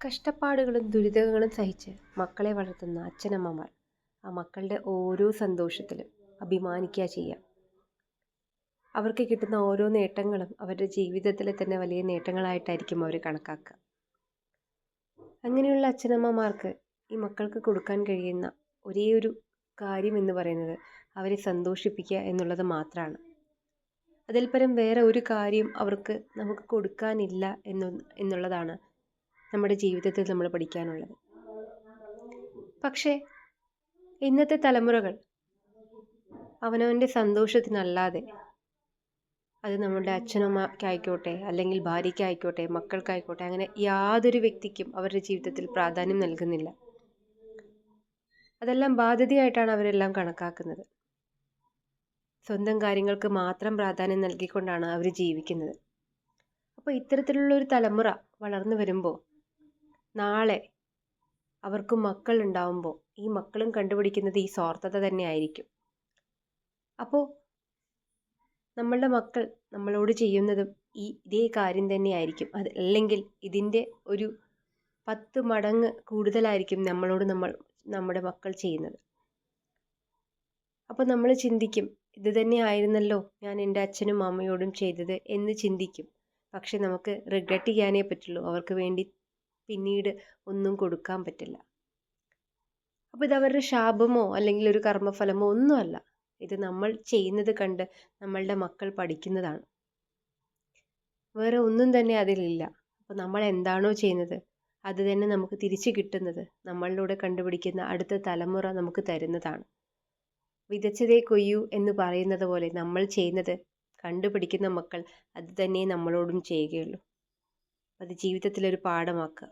കഷ്ടപ്പാടുകളും ദുരിതങ്ങളും സഹിച്ച് മക്കളെ വളർത്തുന്ന അച്ഛനമ്മമാർ ആ മക്കളുടെ ഓരോ സന്തോഷത്തിലും അഭിമാനിക്കുക ചെയ്യാം. അവർക്ക് കിട്ടുന്ന ഓരോ നേട്ടങ്ങളും അവരുടെ ജീവിതത്തിലെ തന്നെ വലിയ നേട്ടങ്ങളായിട്ടായിരിക്കും അവർ കണക്കാക്കുക. അങ്ങനെയുള്ള അച്ഛനമ്മമാർക്ക് ഈ മക്കൾക്ക് കൊടുക്കാൻ കഴിയുന്ന ഒരേ ഒരു കാര്യം എന്ന് പറയുന്നത് അവരെ സന്തോഷിപ്പിക്കുക എന്നുള്ളത് മാത്രമാണ് അതിൽ പരം വേറെ ഒരു കാര്യം അവർക്ക് നമുക്ക് കൊടുക്കാനില്ല എന്ന് എന്നുള്ളതാണ് നമ്മുടെ ജീവിതത്തിൽ നമ്മൾ പഠിക്കാനുള്ളത്. പക്ഷേ ഇന്നത്തെ തലമുറകൾ അവനവന്റെ സന്തോഷത്തിനല്ലാതെ അത് നമ്മളുടെ അച്ഛനമ്മയ്ക്കായിക്കോട്ടെ അല്ലെങ്കിൽ ഭാര്യയ്ക്കായിക്കോട്ടെ മക്കൾക്കായിക്കോട്ടെ അങ്ങനെ യാതൊരു വ്യക്തിക്കും അവരുടെ ജീവിതത്തിൽ പ്രാധാന്യം നൽകുന്നില്ല. അതെല്ലാം ബാധ്യതയായിട്ടാണ് അവരെല്ലാം കണക്കാക്കുന്നത്. സ്വന്തം കാര്യങ്ങൾക്ക് മാത്രം പ്രാധാന്യം നൽകിക്കൊണ്ടാണ് അവർ ജീവിക്കുന്നത്. അപ്പോൾ ഇത്തരത്തിലുള്ള ഒരു തലമുറ വളർന്നു വരുമ്പോൾ നാളെ അവർക്ക് മക്കൾ ഉണ്ടാവുമ്പോൾ ഈ മക്കളും കണ്ടുപിടിക്കുന്നത് ഈ സ്വാർത്ഥത തന്നെ ആയിരിക്കും. അപ്പോൾ നമ്മളുടെ മക്കൾ നമ്മളോട് ചെയ്യുന്നതും ഈ ഇതേ കാര്യം തന്നെയായിരിക്കും അത് അല്ലെങ്കിൽ ഇതിന്റെ ഒരു പത്ത് മടങ്ങ് കൂടുതലായിരിക്കും നമ്മളോട് നമ്മൾ നമ്മുടെ മക്കൾ ചെയ്യുന്നത്. അപ്പോൾ നമ്മൾ ചിന്തിക്കും ഇത് തന്നെ ആയിരുന്നല്ലോ ഞാൻ എന്റെ അച്ഛനും അമ്മയോടും ചെയ്തത് എന്ന് ചിന്തിക്കും. പക്ഷെ നമുക്ക് റിഗ്രറ്റ് ചെയ്യാനേ പറ്റുള്ളൂ. അവർക്ക് വേണ്ടി പിന്നീട് ഒന്നും കൊടുക്കാൻ പറ്റില്ല. അപ്പോൾ ഇത് അവരുടെ ശാപമോ അല്ലെങ്കിൽ ഒരു കർമ്മഫലമോ ഒന്നുമല്ല. ഇത് നമ്മൾ ചെയ്യുന്നത് കണ്ട് നമ്മളുടെ മക്കൾ പഠിക്കുന്നതാണ്. വേറെ ഒന്നും തന്നെ അതിലില്ല. അപ്പോൾ നമ്മൾ എന്താണോ ചെയ്യുന്നത് അത് തന്നെ നമുക്ക് തിരിച്ചു കിട്ടുന്നത് നമ്മളിലൂടെ കണ്ടുപിടിക്കുന്ന അടുത്ത തലമുറ നമുക്ക് തരുന്നതാണ്. വിതച്ചതേ കൊയ്യൂ എന്ന് പറയുന്നത് പോലെ നമ്മൾ ചെയ്യുന്നത് കണ്ടുപിടിക്കുന്ന മക്കൾ അത് തന്നെ നമ്മളോടും ചെയ്യുകയുള്ളൂ. അത് ജീവിതത്തിലൊരു പാഠമാക്കുക.